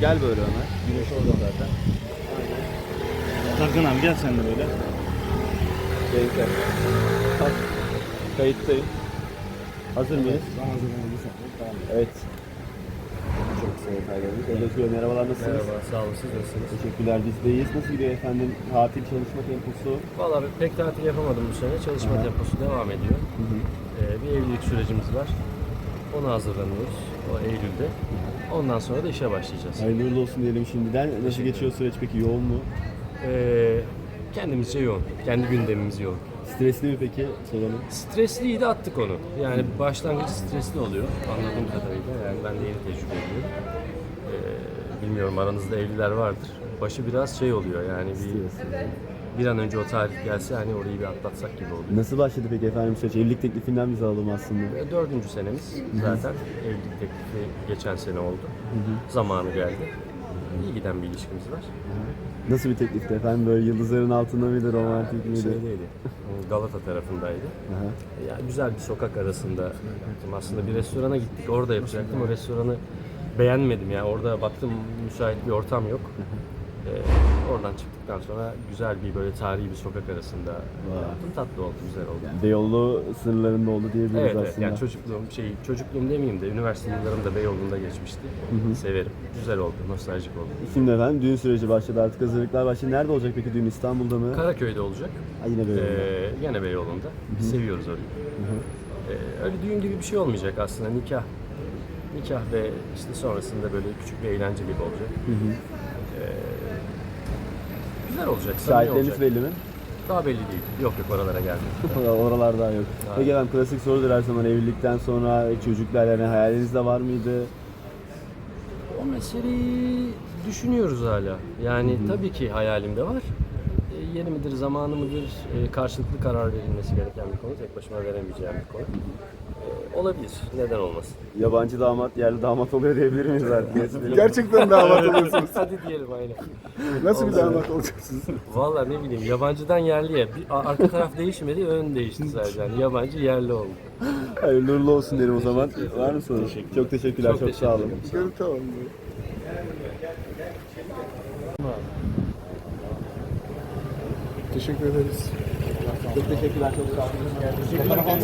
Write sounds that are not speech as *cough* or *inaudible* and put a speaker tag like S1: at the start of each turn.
S1: Gel böyle Ömer. Güneş orada zaten.
S2: Tarkan abi gel sen de böyle.
S1: Renkler. Bak, Kayıttayım. Hazır mıyız? Evet. Çok kısa detaylarımız. Özgür merhabalar nasılsınız?
S3: Merhaba, sağ olun. Siz nasılsınız?
S1: Teşekkürler bizdeyiz. Nasıl gidiyor efendim tatil çalışma temposu?
S3: Valla pek tatil yapamadım bu sene. Çalışma temposu devam ediyor. Ee, bir evlilik sürecimiz var. Ona hazırlanıyoruz. O Eylül'de. Ondan sonra da işe başlayacağız.
S1: Hayırlı uğurlu olsun diyelim şimdiden. Nasıl geçiyor süreç peki? Yoğun mu?
S3: Ee, kendimizce yoğun. Kendi gündemimiz yoğun.
S1: Stresli mi peki? Soralım.
S3: Stresliydi attık onu. Yani başlangıcı stresli oluyor anladığım kadarıyla. Yani ben de yeni tecrübe ediyorum. Ee, bilmiyorum aranızda evliler vardır. Başı biraz şey oluyor yani bir,
S1: Stresli.
S3: Bir an önce o tarih gelse hani orayı bir atlatsak gibi oluyor.
S1: Nasıl başladı peki efendim süreç? Evlilik teklifinden biz alalım aslında.
S3: Ve Dördüncü senemiz zaten evlilik teklifi geçen sene oldu. Zamanı geldi. İyi giden bir ilişkimiz var.
S1: Nasıl bir teklifti efendim? Böyle yıldızların altında mıydı? Romantik miydi?
S3: Şeydeydi, Galata tarafındaydı.
S1: Aha.
S3: Ya güzel bir sokak arasında yaptım. Aslında bir restorana gittik, orada yapacaktım. O restoranı beğenmedim yani. Orada baktım müsait bir ortam yok. Ee, oradan çıktıktan sonra güzel bir böyle tarihi bir sokak arasında yaptım. Tatlı oldu, güzel oldu.
S1: Yani Beyoğlu sınırlarında oldu diyebiliriz
S3: Evet, evet.
S1: aslında.
S3: Yani çocukluğum şey çocukluğum demeyeyim de üniversite yıllarım da Beyoğlu'nda geçmişti. Severim. Güzel oldu, nostaljik oldu.
S1: Şimdi efendim düğün süreci başladı artık hazırlıklar başladı. Nerede olacak peki düğün İstanbul'da mı?
S3: Karaköy'de olacak.
S1: Ha, yine Beyoğlu'nda.
S3: Ee, gene Beyoğlu'nda. Biz seviyoruz orayı. Ee, öyle düğün gibi bir şey olmayacak aslında nikah. Nikah ve işte sonrasında böyle küçük bir eğlence gibi olacak. Ee, güzel olacak, samimi
S1: Şahitleriniz
S3: olacak.
S1: belli mi?
S3: Daha belli değil. Yok yok oralara geldi. *laughs*
S1: Oralar daha yok. Peki efendim klasik sorudur her zaman evlilikten sonra çocuklar yani hayalinizde var mıydı?
S3: O meseleyi düşünüyoruz hala. Yani tabii ki hayalimde var. E, yeri midir, zamanı mıdır, e, karşılıklı karar verilmesi gereken bir konu. Tek başıma veremeyeceğim bir konu. Olabilir. Neden olmasın?
S1: Yabancı damat yerli damat oluyor diyebilir miyiz artık?
S4: Gerçekten damat oluyorsunuz.
S3: Hadi diyelim aynen.
S4: Nasıl bir damat olacaksınız?
S3: Vallahi ne bileyim yabancıdan yerliye. Bir, a- arka taraf değişmedi, ön değişti sadece. Yani yabancı yerli oldu.
S1: Hayırlı uğurlu olsun derim o zaman. Var mı soru? Çok teşekkürler, çok,
S3: Çok
S1: sağ olun.
S3: teşekkür
S4: Görüntü alalım. Teşekkür ederiz.
S1: Çok teşekkürler, çok sağ olun.